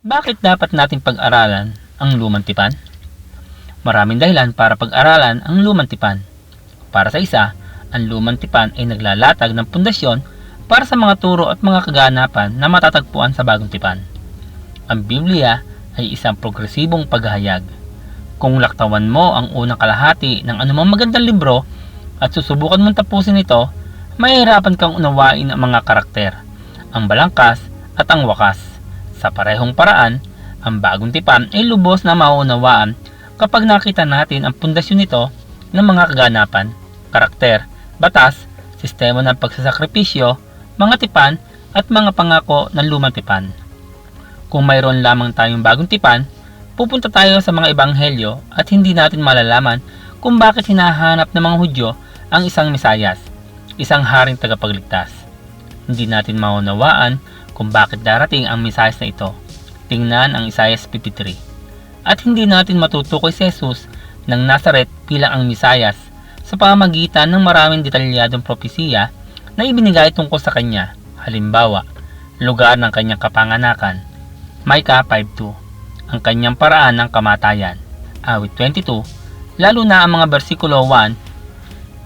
Bakit dapat nating pag-aralan ang lumang tipan? Maraming dahilan para pag-aralan ang lumang tipan. Para sa isa, ang lumang tipan ay naglalatag ng pundasyon para sa mga turo at mga kaganapan na matatagpuan sa bagong tipan. Ang Biblia ay isang progresibong paghahayag. Kung laktawan mo ang unang kalahati ng anumang magandang libro at susubukan mong tapusin ito, mahihirapan kang unawain ang mga karakter, ang balangkas at ang wakas. Sa parehong paraan, ang bagong tipan ay lubos na maunawaan kapag nakita natin ang pundasyon nito ng mga kaganapan, karakter, batas, sistema ng pagsasakripisyo, mga tipan at mga pangako ng lumang tipan. Kung mayroon lamang tayong bagong tipan, pupunta tayo sa mga ebanghelyo at hindi natin malalaman kung bakit hinahanap ng mga Hudyo ang isang Mesayas, isang haring tagapagligtas. Hindi natin maunawaan kung bakit darating ang Mesayas na ito. Tingnan ang Isaiah 53. At hindi natin matutukoy si Jesus ng Nazaret bilang ang Mesayas sa pamamagitan ng maraming detalyadong propesiya na ibinigay tungkol sa kanya. Halimbawa, lugar ng kanyang kapanganakan, Micah 5.2, ang kanyang paraan ng kamatayan, awit 22, lalo na ang mga versikulo 1,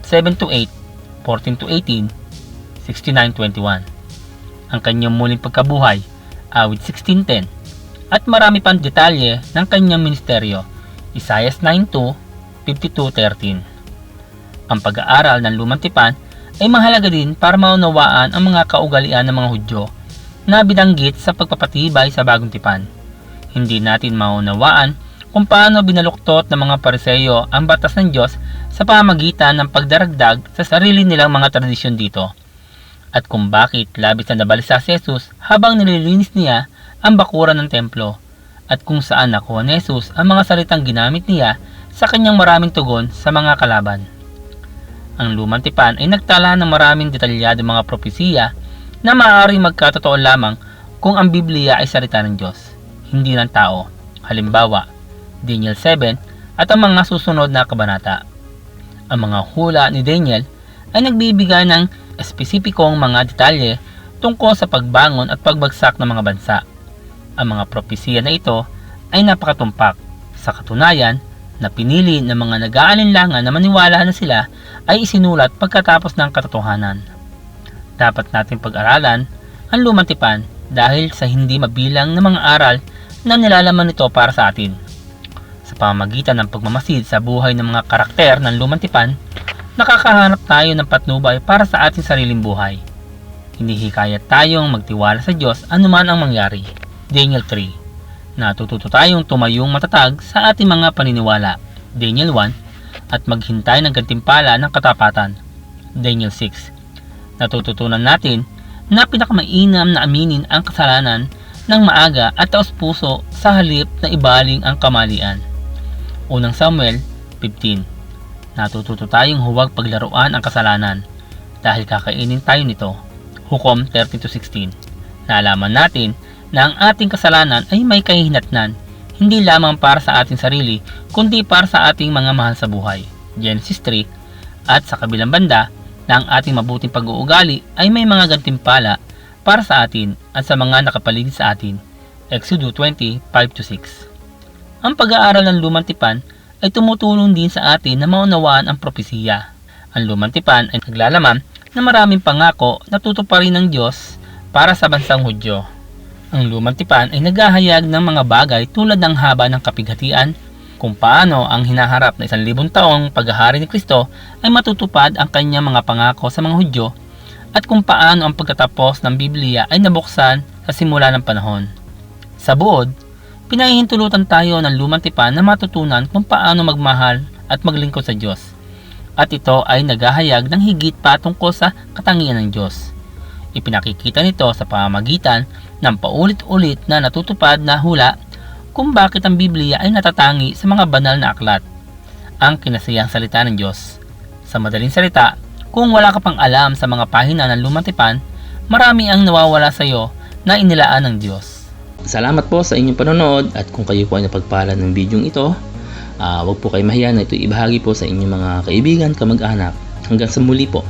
7-8, 14-18, 69-21, ang kanyang muling pagkabuhay, awit 16.10, at marami pang detalye ng kanyang ministeryo, Isaiah 9.2, 52.13. Ang pag-aaral ng lumang tipan ay mahalaga din para maunawaan ang mga kaugalian ng mga Hudyo na binanggit sa pagpapatibay sa bagong tipan. Hindi natin maunawaan kung paano binaluktot ng mga pariseyo ang batas ng Diyos sa pamagitan ng pagdaragdag sa sarili nilang mga tradisyon dito. At kung bakit labis na nabalisa si Jesus habang nililinis niya ang bakuran ng templo at kung saan nakuha ni Jesus ang mga salitang ginamit niya sa kanyang maraming tugon sa mga kalaban. Ang lumang tipan ay nagtala ng maraming detalyadong mga propesiya na maaaring magkatotoo lamang kung ang Biblia ay salita ng Diyos, hindi ng tao. Halimbawa, Daniel 7 at ang mga susunod na kabanata. Ang mga hula ni Daniel ay nagbibigay ng espesipikong mga detalye tungkol sa pagbangon at pagbagsak ng mga bansa. Ang mga propesiya na ito ay napakatumpak. Sa katunayan, na pinili ng mga nag-aalinlangan na maniwala na sila ay isinulat pagkatapos ng katotohanan. Dapat nating pag-aralan ang lumang tipan dahil sa hindi mabilang na mga aral na nilalaman nito para sa atin. Sa pamamagitan ng pagmamasid sa buhay ng mga karakter ng lumang tipan, nakakahanap tayo ng patnubay para sa ating sariling buhay. Hinihikayat tayong magtiwala sa Diyos anuman ang mangyari. Daniel 3 Natututo tayong tumayong matatag sa ating mga paniniwala. Daniel 1 at maghintay ng gantimpala ng katapatan. Daniel 6 Natututunan natin na pinakamainam na aminin ang kasalanan ng maaga at taos puso sa halip na ibaling ang kamalian. Unang Samuel 15 Natututo tayong huwag paglaruan ang kasalanan dahil kakainin tayo nito. Hukom 13-16 Naalaman natin na ang ating kasalanan ay may kahihinatnan, hindi lamang para sa ating sarili, kundi para sa ating mga mahal sa buhay. Genesis 3 At sa kabilang banda, na ang ating mabuting pag-uugali ay may mga gantimpala para sa atin at sa mga nakapaligid sa atin. Exodus 20, 5-6 Ang pag-aaral ng lumang tipan ay tumutulong din sa atin na maunawaan ang propesiya. Ang lumang tipan ay naglalaman na maraming pangako na tutuparin ng Diyos para sa bansang Hudyo. Ang lumang tipan ay naghahayag ng mga bagay tulad ng haba ng kapighatian, kung paano ang hinaharap na isang libong taong paghahari ni Kristo ay matutupad ang kanyang mga pangako sa mga Hudyo at kung paano ang pagtatapos ng Biblia ay nabuksan sa simula ng panahon. Sa buod, pinahihintulutan tayo ng lumang tipan na matutunan kung paano magmahal at maglingkod sa Diyos. At ito ay naghahayag ng higit pa tungkol sa katangian ng Diyos. Ipinakikita nito sa pamamagitan ng paulit-ulit na natutupad na hula kung bakit ang Biblia ay natatangi sa mga banal na aklat, ang kinasayang salita ng Diyos. Sa madaling salita, kung wala ka pang alam sa mga pahina ng lumang tipan, marami ang nawawala sa iyo na inilaan ng Diyos. Salamat po sa inyong panonood at kung kayo po ay napagpala ng bidyong ito, uh, huwag po kayo mahiya na ito ibahagi po sa inyong mga kaibigan, kamag-anak. Hanggang sa muli po.